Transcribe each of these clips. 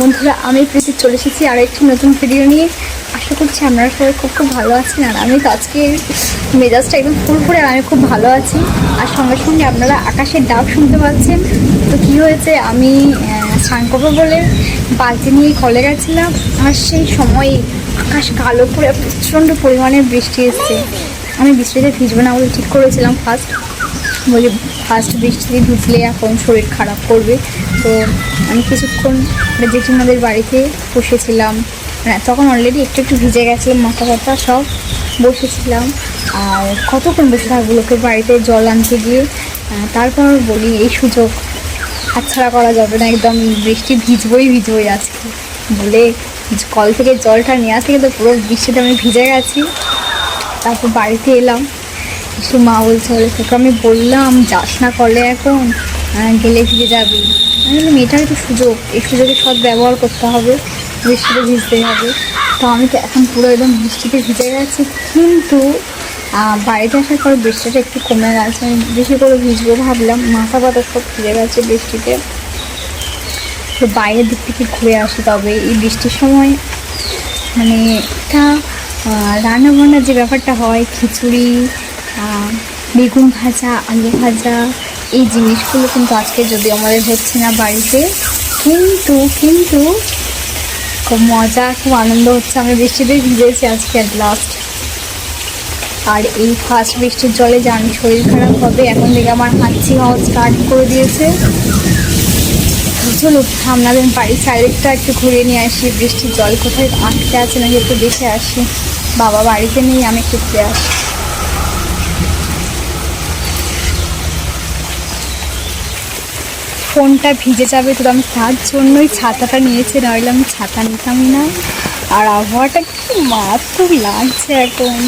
বন্ধুরা, আমি প্রীতি চলে এসেছি আর একটি নতুন ভিডিও নিয়ে। আশা করছি আপনারা সবাই খুব খুব ভালো আছেন আর আমি তো আজকে মেজাজটা একদম ফুরফুরে আর আমি খুব ভালো আছি। আর সঙ্গে সঙ্গে আপনারা আকাশের ডাক শুনতে পাচ্ছেন। তো কি হয়েছে? আমি স্নান করব বলে বালতি নিয়ে কলে গেছিলাম। আর সেই সময় আকাশ কালো করে প্রচণ্ড পরিমাণে বৃষ্টি এসছে। আমি বৃষ্টিতে ভিজবো না বলে ঠিক করেছিলাম ফার্স্ট বলি ফার্স্ট বৃষ্টিতে ভিজলে এখন শরীর খারাপ করবে। তো আমি কিছুক্ষণ একটা জেঠিমাদের বাড়িতে বসেছিলাম। মানে তখন অলরেডি একটু একটু ভিজে গেছিলাম, মাথা ব্যথা সব। বসেছিলাম। আর কতক্ষণ বসে থাকব লোকের বাড়িতে জল আনতে গিয়ে? তারপর বলি, এই সুযোগ হাতছাড়া করা যাবে না, একদম বৃষ্টি ভিজবই ভিজবই আজকে। বলে, কল থেকে জলটা নিয়ে আসতে কিন্তু পুরো বৃষ্টিতে আমি ভিজে গেছি। তারপর বাড়িতে এলাম। এসে মা বলছে বলে তোকে আমি বললাম, যাস না কলে এখন গেলে ভিজে যাবি। আমি বললাম এটাই সুযোগ, এই সুযোগে সৎ ব্যবহার করতে হবে, বৃষ্টিতে ভিজতে হবে। তো আমি তো এখন পুরো একদম বৃষ্টিতে ভিজে গেছি, কিন্তু বাড়িতে আসার পর বৃষ্টিটা একটু কমে গেছে। আমি বেশি করে ভিজবো ভাবলাম, মাথা পাতা সব ভিজে গেছে বৃষ্টিতে। তো বাইরের দিক থেকে ঘুরে আসি তবে, এই বৃষ্টির সময় মানে একটা রান্না বান্নার যে ব্যাপারটা হয়, খিচুড়ি বেগুন ভাজা, আলু ভাজা, এই জিনিসগুলো কিন্তু আজকে যদি আমাদের হচ্ছে না বাড়িতে, কিন্তু কিন্তু খুব মজা, খুব আনন্দ হচ্ছে। আমি বৃষ্টিতে ভিজেছি আজকে অ্যাট লাস্ট আর এই ফার্স্ট বৃষ্টির জলে জানি, শরীর খারাপ হবে, এখন থেকে আমার হাঁচি হওয়া স্টার্ট করে দিয়েছে। চলো আপনাদের বাড়ির সাইডটা একটু ঘুরে নিয়ে আসি, বৃষ্টির জল কোথায় আটকে আছে নাকি একটু দেখে আসি। বাবা বাড়িতে নেই, আমি একটু ঘুরে আসি। ফোনটা ভিজে যাবে, তো আমি তার জন্যই ছাতাটা নিয়েছি নইলে আমি ছাতা নিতামই না। আর আবহাওয়াটা কি মারাত্মক লাগছে এখন।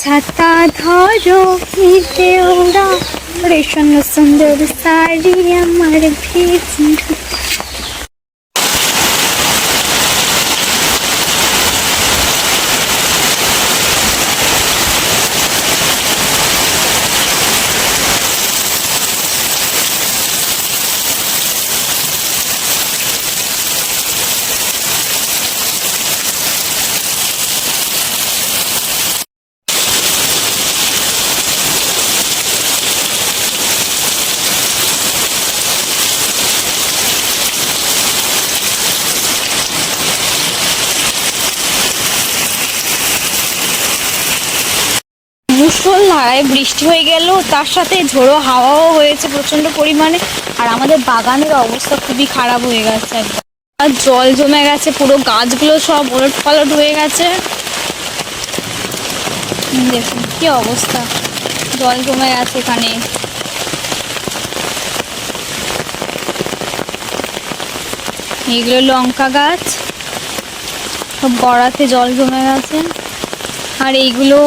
ছাতা ধরো রেশন সুন্দর শাড়ি আমার ভিজে। মুসলধারায় বৃষ্টি হয়ে গেল। তার সাথে ঝোড়ো হাওয়াও হয়েছে প্রচণ্ড পরিমাণে। আর আমাদের বাগানের অবস্থা খুবই খারাপ হয়ে গেছে একদম। আর জল জমে গেছে, পুরো গাছগুলো সব ওলট পালট হয়ে গেছে। দেখুন কি অবস্থা। জল জমে গেছে এখানে। এগুলো লঙ্কা গাছ। সব গড়াতে জল জমে গেছে। আর এইগুলো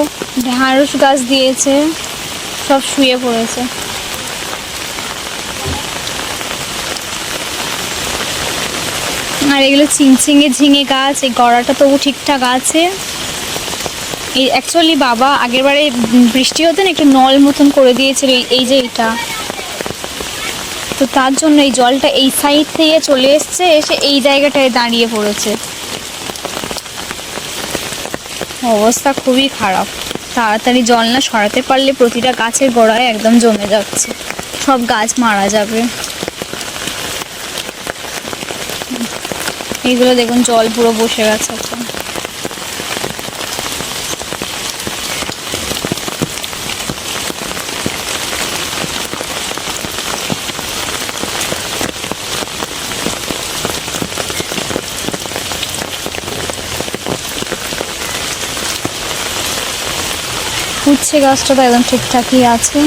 ঢ্যাঁড়স গাছ দিয়েছে, সব শুয়ে পড়েছে। আর এগুলো চিংচিঙে ঝিঙে গাছ, এই গড়াটা তবু ঠিকঠাক আছে। এই অ্যাকচুয়ালি বাবা আগের বারে বৃষ্টি হতে না, একটু নল মতন করে দিয়েছিল এই যে এটা। তো তার জন্য এই জলটা এই সাইড থেকে চলে এসছে, এসে এই জায়গাটায় দাঁড়িয়ে পড়েছে। অবস্থা খুবই খারাপ। তাড়াতাড়ি জল না সরাতে পারলে প্রতিটা গাছের গোড়ায় একদম জমে যাচ্ছে। সব গাছ মারা যাবে। এইগুলো দেখুন, জল পুরো বসে গেছে এখন। উচ্ছে গাছটা তো একদম ঠিকঠাকই আছে।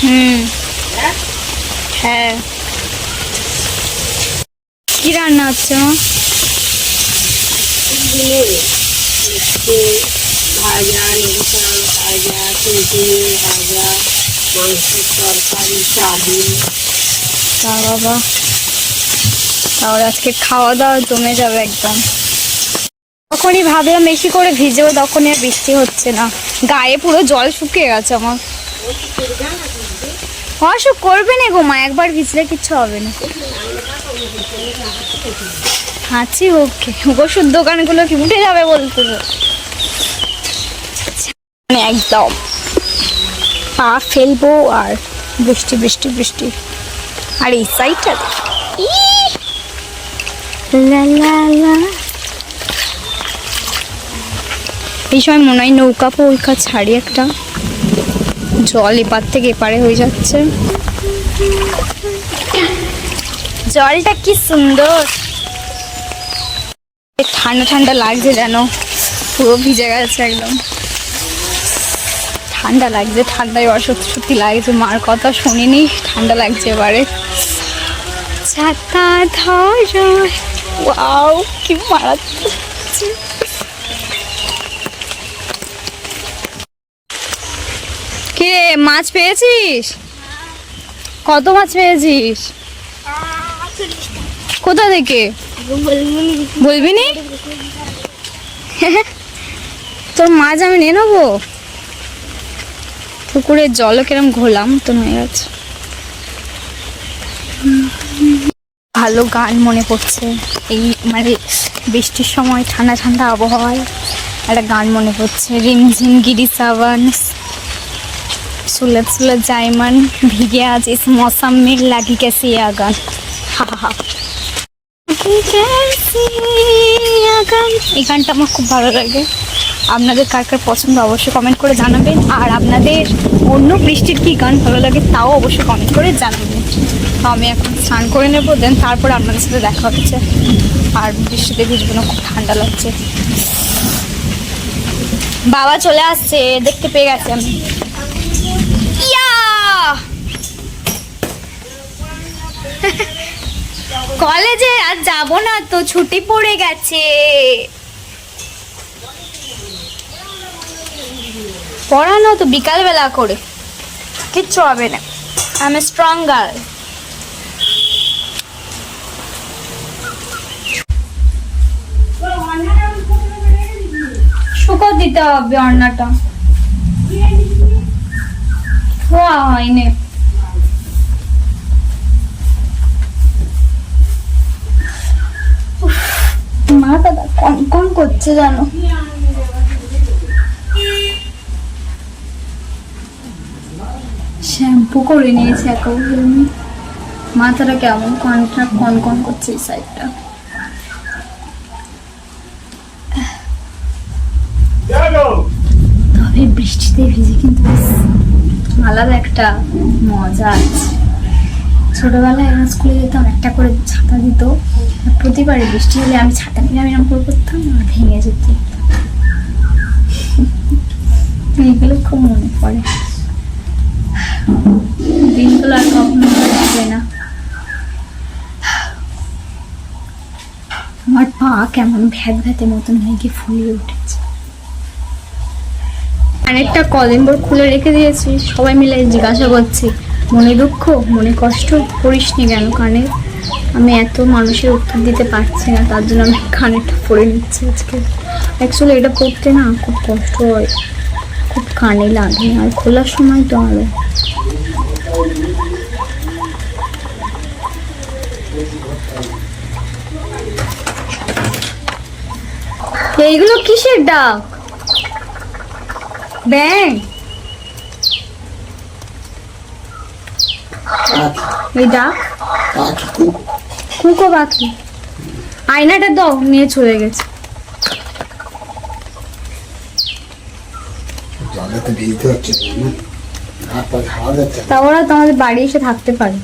হুম। হ্যাঁ। কি রান্না হচ্ছে মা? ভাজা ভাজা কুলকুলের ভাজা মাংসের তরকারি চাবিন তা বাবা। তাহলে আজকে খাওয়া দাওয়া জমে যাবে একদম। তখনই ভাবলাম বেশি করে ভিজেও তখনই আর বৃষ্টি হচ্ছে না। গায়ে পুরো জল শুকিয়ে গেছে আমার। অসুখ করবে না গো মা, একবার ভিজলে কিচ্ছু হবে না। হাঁচি হোক, ওষুধ দোকানগুলো কি উঠে যাবে বলতে মানে একদম পা ফেলব আর বৃষ্টি বৃষ্টি বৃষ্টি। আর এই সাইডটা এই সময় মনে হয় নৌকা পৌকা ছাড়ি একটা। জল এপার থেকে এপারে হয়ে যাচ্ছে। জলটা কি সুন্দর। ঠান্ডা ঠান্ডা লাগছে যেন। পুরো ভিজে গেছে একদম। ঠান্ডা লাগছে, ঠান্ডায় অসত্যি সত্যি লাগছে, মার কথা শুনিনি, ঠান্ডা লাগছে এবারে। ছাতা ধর। ওয়াও, কি মারাত্মক। কি মাছ পেয়েছিস? কত মাছ পেয়েছিস? কোথা থেকে? বলবি নি? তোর মাছ আমি নিয়ে নেব? পুকুরের জলও কিরম ঘোলাম, তো হয়ে গেছে। ভালো গান মনে পড়ছে। এই মানে বৃষ্টির সময় ঠান্ডা ঠান্ডা আবহাওয়ায় একটা গান মনে পড়ছে। রিমঝিম গিরি সাবান সুলত সুলত জাইমান, ভিগে আজ ইস মৌসম লাগি কেসি আগান হা হা এই গানটা আমার খুব ভালো লাগে। আপনাদের কার কার পছন্দ অবশ্যই কমেন্ট করে জানাবেন। আর আপনাদের অন্য বৃষ্টির কি গান ভালো লাগে তাও অবশ্যই কমেন্ট করে জানাবেন। আমি এখন স্নান করে নেব দেন তারপরে আপনাদের সাথে দেখা হচ্ছে। আর বৃষ্টিতে ভিজবো না, খুব ঠান্ডা লাগছে। বাবা চলে আসছে, দেখতে পেয়ে গেছে আমি। কলেজে আর যাব না তো, ছুটি পড়ে গেছে। পড়ানো তো বিকালবেলা করে। কিচ্ছু হবে না। আমি স্ট্রং গার্ল শুকো দিতে হবে অন্যটা ধোয়া হয়নি। মাথাটা কন কন করছে জানো শ্যাম্পু করে নিয়েছি একেবারে আমি। মাথাটা কেমন? কনটা কন কন করছে এই সাইডটা তবে বৃষ্টিতে ভিজে কিন্তু আলাদা একটা মজা আছে। ছোটবেলায় আমার স্কুলে যেতাম একটা করে ছাতা দিত। প্রতিবারে বৃষ্টি হলে আমি ছাতা নিয়ে আমি এরকম করতাম আর ভেঙে যেত। এইগুলো খুব মনে পড়ে। দিনগুলো আর কখনো আসবে না। আমার পা কেমন ভ্যাত ভ্যাতে মতন হয়ে গিয়ে ফুলিয়ে উঠেছে। কানেরটা কদিন পর খুলে রেখে দিয়েছি। সবাই মিলে জিজ্ঞাসা করছে, মনে দুঃখ, মনে কষ্ট করিস নি কেন? কানে আমি এত মানুষের উত্তর দিতে পারছি না, তার জন্য আমি কানেরটা পরে নিচ্ছি আজকে। অ্যাকচুয়ালি এটা পড়তে না খুব কষ্ট হয়। খুব কানে লাগে আর খোলার সময় তো আরও। এইগুলো কিসের ডাক? ব্যাং এই ডাক? কুকো পাখি। আয়নাটা দাও নিয়ে চলে গেছে। ভিজতে হচ্ছে। তা ওরা তো আমাদের বাড়ি এসে থাকতে পারে।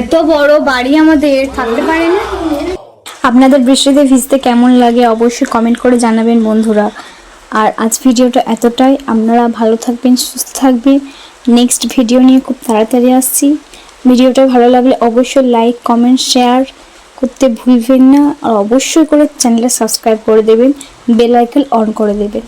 এত বড় বাড়ি আমাদের, থাকতে পারে না? আপনাদের বৃষ্টিতে ভিজতে কেমন লাগে অবশ্যই কমেন্ট করে জানাবেন বন্ধুরা। আর আজ ভিডিওটা এতটাই। আপনারা ভালো থাকবেন, সুস্থ থাকবেন। নেক্সট ভিডিও নিয়ে খুব তাড়াতাড়ি আসছি। ভিডিওটা ভালো লাগলে অবশ্যই লাইক কমেন্ট শেয়ার করতে ভুলবেন না। আর অবশ্যই করে চ্যানেলটা সাবস্ক্রাইব করে দেবেন। বেল আইকন অন করে দেবেন।